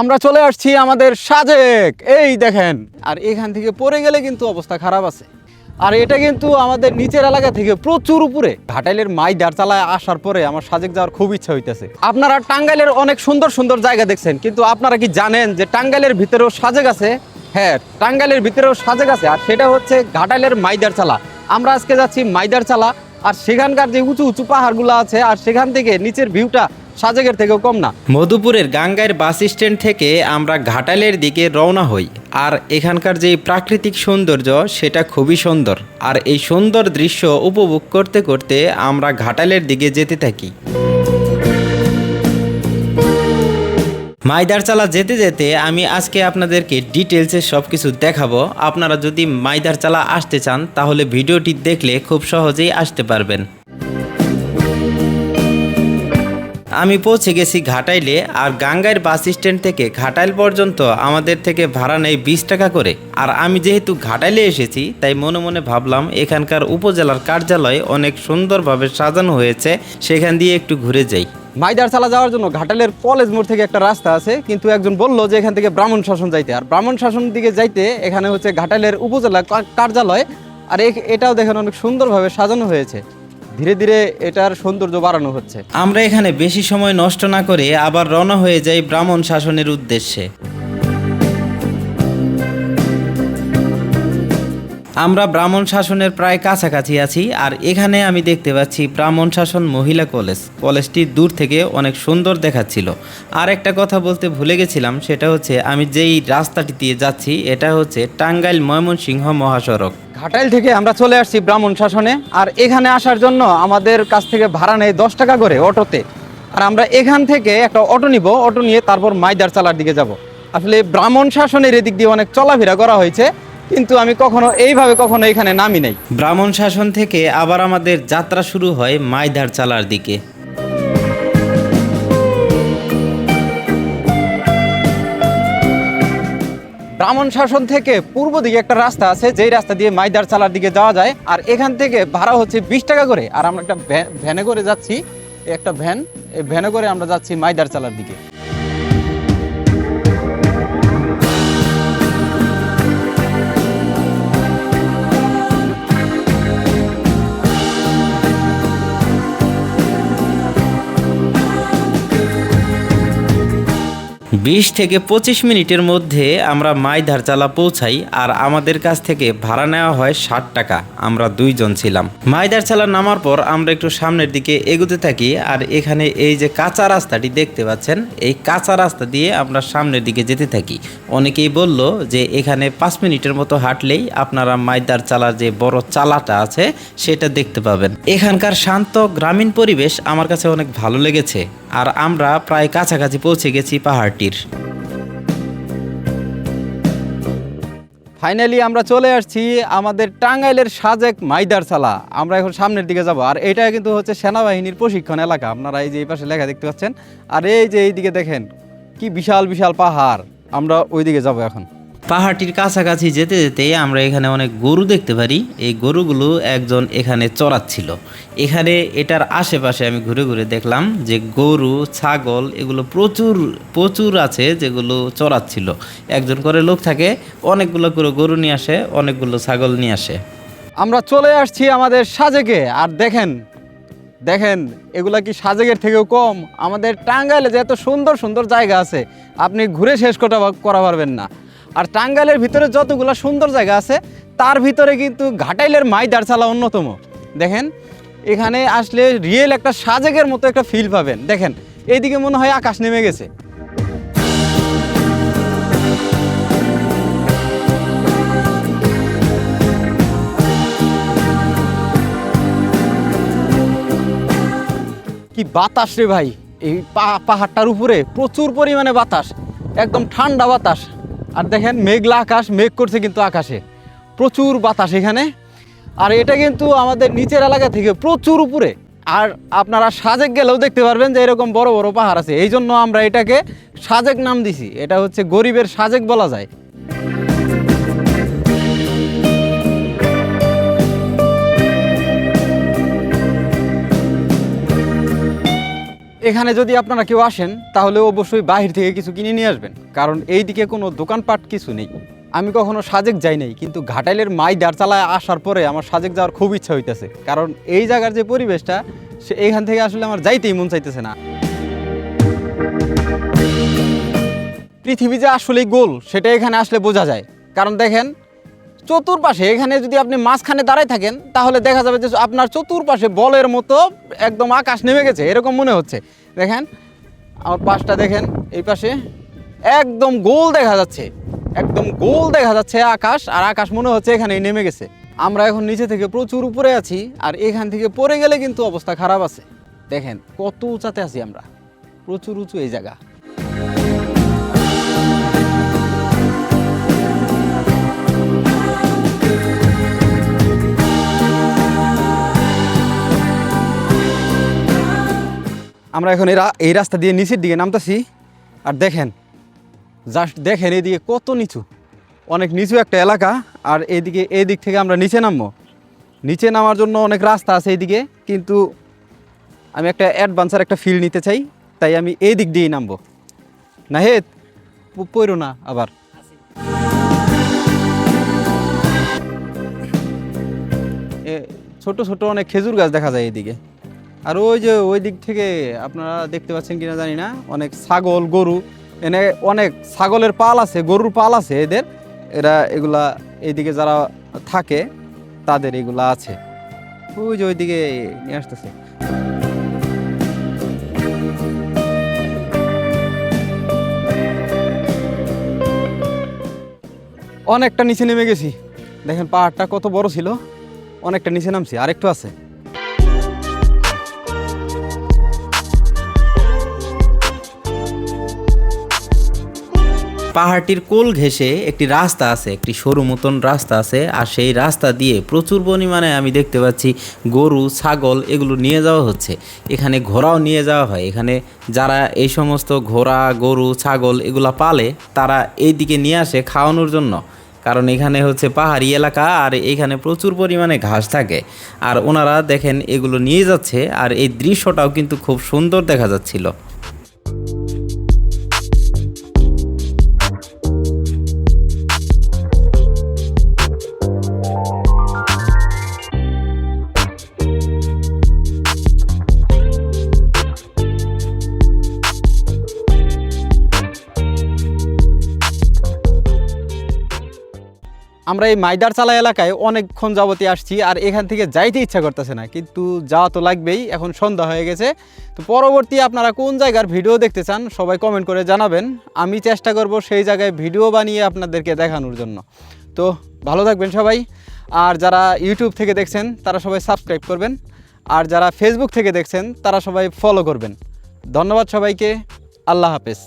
আমরা চলে আসছি আমাদের সাজেক। এই দেখেন, আর এখান থেকে পড়ে গেলে কিন্তু অবস্থা খারাপ আছে। আর এটা কিন্তু আমাদের নিচের এলাকা থেকে প্রচুর উপরে। ঘাটাইলের মাইদার চালায় আসার পরে আমার সাজেক যাওয়ার খুব ইচ্ছা হইতেছে। আপনারা টাঙ্গাইলের অনেক সুন্দর সুন্দর জায়গা দেখছেন, কিন্তু আপনারা কি জানেন যে টাঙ্গাইলের ভিতরেও সাজেক আছে? হ্যাঁ টাঙ্গাইলের ভিতরেও সাজেক আছে, আর সেটা হচ্ছে ঘাটাইলের মাইদার চালা। আমরা আজকে যাচ্ছি মাইদার চালা, আর সেখানকার যে উঁচু উঁচু পাহাড়গুলো আছে, আর সেখান থেকে নিচের ভিউটা সাজেকের থেকেও কম না। মধুপুরের গাঙ্গাইর বাস স্ট্যান্ড থেকে আমরা ঘাটালের দিকে রওনা হই, আর এখানকার যে প্রাকৃতিক সৌন্দর্য, সেটা খুবই সুন্দর। আর এই সুন্দর দৃশ্য উপভোগ করতে করতে আমরা ঘাটালের দিকে যেতে থাকি। মাইদারচালা যেতে যেতে আমি আজকে আপনাদেরকে ডিটেলসে সব কিছু দেখাবো। আপনারা যদি মাইদারচালা আসতে চান, তাহলে ভিডিওটি দেখলে খুব সহজেই আসতে পারবেন। আমি পৌঁছে গেছি ঘাটাইলে আর গাঙ্গাইর বাস স্ট্যান্ড থেকে ঘাটাইল পর্যন্ত আমাদের থেকে ভাড়া নেয় বিশ টাকা করে। আর আমি যেহেতু ঘাটাইলে এসেছি, তাই মনে মনে ভাবলাম এখানকার উপজেলার কার্যালয় অনেক সুন্দরভাবে সাজানো হয়েছে, সেখান দিয়ে একটু ঘুরে যাই। মাইদার চালা যাওয়ার জন্য ঘাটালের কলেজ মোড় থেকে একটা রাস্তা আছে, কিন্তু একজন বলল যে এখান থেকে ব্রাহ্মণ শাসন যাইতে। আর ব্রাহ্মণ শাসন দিকে যাইতে এখানে হচ্ছে ঘাটালের উপজেলা কার্যালয়, আর এটাও দেখেন অনেক সুন্দরভাবে সাজানো হয়েছে। ধীরে ধীরে এটার সৌন্দর্য বাড়ানো হচ্ছে। আমরা এখানে বেশি সময় নষ্ট না করে আবার রওনা হয়ে যাই ব্রাহ্মণ শাসনের উদ্দেশ্যে। আমরা ব্রাহ্মণ শাসনের প্রায় কাছাকাছি আছি, আর এখানে আমি দেখতে পাচ্ছি ব্রাহ্মণ শাসন মহিলা কলেজ। কলেজটি দূর থেকে অনেক সুন্দর দেখাচ্ছিল। আর একটা কথা বলতে ভুলে গেছিলাম, সেটা হচ্ছে আমি যেই রাস্তাটি দিয়ে যাচ্ছি, এটা হচ্ছে টাঙ্গাইল ময়মনসিংহ মহাসড়ক। ঘাটাইল থেকে আমরা চলে আসছি ব্রাহ্মণ শাসনে, আর এখানে আসার জন্য আমাদের কাছ থেকে ভাড়া নেয় দশ টাকা করে অটোতে। আর আমরা এখান থেকে একটা অটো নিব, অটো নিয়ে তারপর মাইদার চালার দিকে যাব। আসলে ব্রাহ্মণ শাসনের এদিক দিয়ে অনেক চলাফেরা করা হয়েছে কিন্তু আমি কখনো এইভাবে কখনো এখানে নামি নাই। ব্রাহ্মণ শাসন থেকে আবার আমাদের যাত্রা শুরু হয় মাইধার চালার দিকে। ব্রাহ্মণ শাসন থেকে পূর্ব দিকে একটা রাস্তা আছে যেই রাস্তা দিয়ে মাইদার চালার দিকে যাওয়া যায়। আর এখান থেকে ভাড়া হচ্ছে বিশ টাকা করে। আর আমরা একটা ভ্যানে করে যাচ্ছি একটা ভ্যান এই ভ্যানে করে আমরা যাচ্ছি মাইদার চালার দিকে। বিশ থেকে পঁচিশ মিনিটের মধ্যে আমরা মাইধার চালা পৌঁছাই আর আমাদের কাছ থেকে ভাড়া নেওয়া হয় ষাট টাকা। আমরা দুইজন ছিলাম। মাইদার চালা নামার পর আমরা একটু সামনের দিকে এগোতে থাকি আর এখানে এই যে কাঁচা রাস্তাটি দেখতে পাচ্ছেন, এই কাঁচা রাস্তা দিয়ে আমরা সামনের দিকে যেতে থাকি। অনেকেই বলল যে এখানে পাঁচ মিনিটের মতো হাঁটলেই আপনারা মাইদার চালার যে বড় চালাটা আছে, সেটা দেখতে পাবেন। এখানকার শান্ত গ্রামীণ পরিবেশ আমার কাছে অনেক ভালো লেগেছে। আর আমরা প্রায় কাছাকাছি পৌঁছে গেছি পাহাড়টির। ফাইনালি আমরা চলে আসছি আমাদের টাঙ্গাইলের সাজেক মাইদার চালা আমরা এখন সামনের দিকে যাব, আর এটা কিন্তু হচ্ছে সেনাবাহিনীর প্রশিক্ষণ এলাকা। আপনারা এই যে এই পাশে লেখা দেখতে পাচ্ছেন, আর এই যে এইদিকে দেখেন, কি বিশাল বিশাল পাহাড়। আমরা ওইদিকে যাব এখন। পাহাড়টির কাছাকাছি যেতে যেতে আমরা এখানে অনেক গরু দেখতে পারি। এই গরুগুলো একজন এখানে চড়াচ্ছিল। এখানে এটার আশেপাশে আমি ঘুরে ঘুরে দেখলাম যে গরু, ছাগল এগুলো প্রচুর প্রচুর আছে যেগুলো চড়াচ্ছিল। একজন করে লোক থাকে, অনেকগুলো করে গরু নিয়ে আসে, অনেকগুলো ছাগল নিয়ে আসে। আমরা চলে আসছি আমাদের সাজেকে। আর দেখেন দেখেন, এগুলা কি সাজেকের থেকেও কম? আমাদের টাঙ্গাইলে যে এত সুন্দর সুন্দর জায়গা আছে, আপনি ঘুরে শেষ করা করা পারবেন না। আর টাঙ্গাইলের ভিতরে যতগুলো সুন্দর জায়গা আছে, তার ভিতরে কিন্তু ঘাটাইলের মাইদার চালা অন্যতম। দেখেন, এখানে আসলে রিয়েল একটা সাজেকের মতো একটা ফিল পাবেন। দেখেন, এইদিকে মনে হয় আকাশ নেমে গেছে। কি বাতাস রে ভাই! এই পাহাড়টার উপরে প্রচুর পরিমাণে বাতাস, একদম ঠান্ডা বাতাস। আর দেখেন, মেঘলা আকাশ, মেঘ করছে কিন্তু আকাশে। প্রচুর বাতাস এখানে। আর এটা কিন্তু আমাদের নিচের এলাকা থেকে প্রচুর উপরে। আর আপনারা সাজেক গেলেও দেখতে পারবেন যে এরকম বড় বড় পাহাড় আছে। এই জন্য আমরা এটাকে সাজেক নাম দিছি। এটা হচ্ছে গরিবের সাজেক বলা যায়। এখানে যদি আপনারা কেউ আসেন, তাহলে অবশ্যই বাহির থেকে কিছু কিনে নিয়ে আসবেন। কারণ এই দিকে কোনো দোকানপাট কিছু নেই। আমি কখনো সাজেক যাই নাই, কিন্তু ঘাটাইলের মাই দাঁড় চালায় আসার পরে আমার সাজেক যাওয়ার খুব ইচ্ছা হইতেছে। কারণ এই জায়গার যে পরিবেশটা, সে এইখান থেকে আসলে আমার যাইতেই মন চাইতেছে না। পৃথিবী যে আসলেই গোল, সেটা এখানে আসলে বোঝা যায়। কারণ দেখেন চতুর্পাশে, এখানে যদি আপনি মাঝখানে দাঁড়ায় থাকেন, তাহলে দেখা যাবে যে আপনার চতুর্পাশে বলের মতো একদম আকাশ নেমে গেছে, এরকম মনে হচ্ছে। দেখেন, আমার পাশটা দেখেন, এই পাশে একদম গোল দেখা যাচ্ছে, একদম গোল দেখা যাচ্ছে আকাশ, আর আকাশ মনে হচ্ছে এখানেই নেমে গেছে। আমরা এখন নিচে থেকে প্রচুর উপরে আছি, আর এখান থেকে পড়ে গেলে কিন্তু অবস্থা খারাপ আছে। দেখেন, কত উঁচাতে আছি আমরা, প্রচুর উঁচু এই জায়গা। আমরা এখন এই রাস্তা দিয়ে নিচের দিকে নামতেছি, আর দেখেন জাস্ট দেখেন এদিকে কত নিচু। অনেক নিচু একটা এলাকা, আর এদিকে এই দিক থেকে আমরা নিচে নামবো। নিচে নামার জন্য অনেক রাস্তা আছে এইদিকে কিন্তু আমি একটা অ্যাডভান্সার একটা ফিল নিতে চাই, তাই আমি এই দিক দিয়েই নামবো। না হে পইরো না আবার। ছোট ছোট অনেক খেজুর গাছ দেখা যায় এদিকে। আর ওই যে ওই দিক থেকে আপনারা দেখতে পাচ্ছেন কিনা জানি না, অনেক ছাগল, গরু, এনে অনেক ছাগলের পাল আছে, গরুর পাল আছে এদের। এরা এগুলা এইদিকে যারা থাকে, তাদের এগুলা আছে। ওই যে ওইদিকে নিয়ে আসতেছে। অনেকটা নিচে নেমে গেছি। দেখেন পাহাড়টা কত বড় ছিল, অনেকটা নিচে নামছি, আরেকটু আছে। পাহাড়টির কোল ঘেঁষে একটি রাস্তা আছে, একটি সরু মতন রাস্তা আছে, আর সেই রাস্তা দিয়ে প্রচুর পরিমাণে আমি দেখতে পাচ্ছি গরু, ছাগল এগুলো নিয়ে যাওয়া হচ্ছে। এখানে ঘোড়াও নিয়ে যাওয়া হয়। এখানে যারা এই সমস্ত ঘোড়া, গরু, ছাগল এগুলো পালে, তারা এই দিকে নিয়ে আসে খাওয়ানোর জন্য। কারণ এখানে হচ্ছে পাহাড়ি এলাকা আর এখানে প্রচুর পরিমাণে ঘাস থাকে। আর ওনারা দেখেন এগুলো নিয়ে যাচ্ছে আর এই দৃশ্যটাও কিন্তু খুব সুন্দর দেখা যাচ্ছিল। আমরা এই মাইদার চালা এলাকায় অনেকক্ষণ যাবতীয় আসছি আর এখান থেকে যাইতে ইচ্ছা করতেছে না, কিন্তু যাওয়া তো লাগবেই, এখন সন্ধ্যা হয়ে গেছে। তো পরবর্তী আপনারা কোন জায়গার ভিডিও দেখতে চান সবাই কমেন্ট করে জানাবেন। আমি চেষ্টা করব সেই জায়গায় ভিডিও বানিয়ে আপনাদেরকে দেখানোর জন্য। তো ভালো থাকবেন সবাই। আর যারা ইউটিউব থেকে দেখছেন, তারা সবাই সাবস্ক্রাইব করবেন। আর যারা ফেসবুক থেকে দেখছেন, তারা সবাই ফলো করবেন। ধন্যবাদ সবাইকে। আল্লাহ হাফেজ।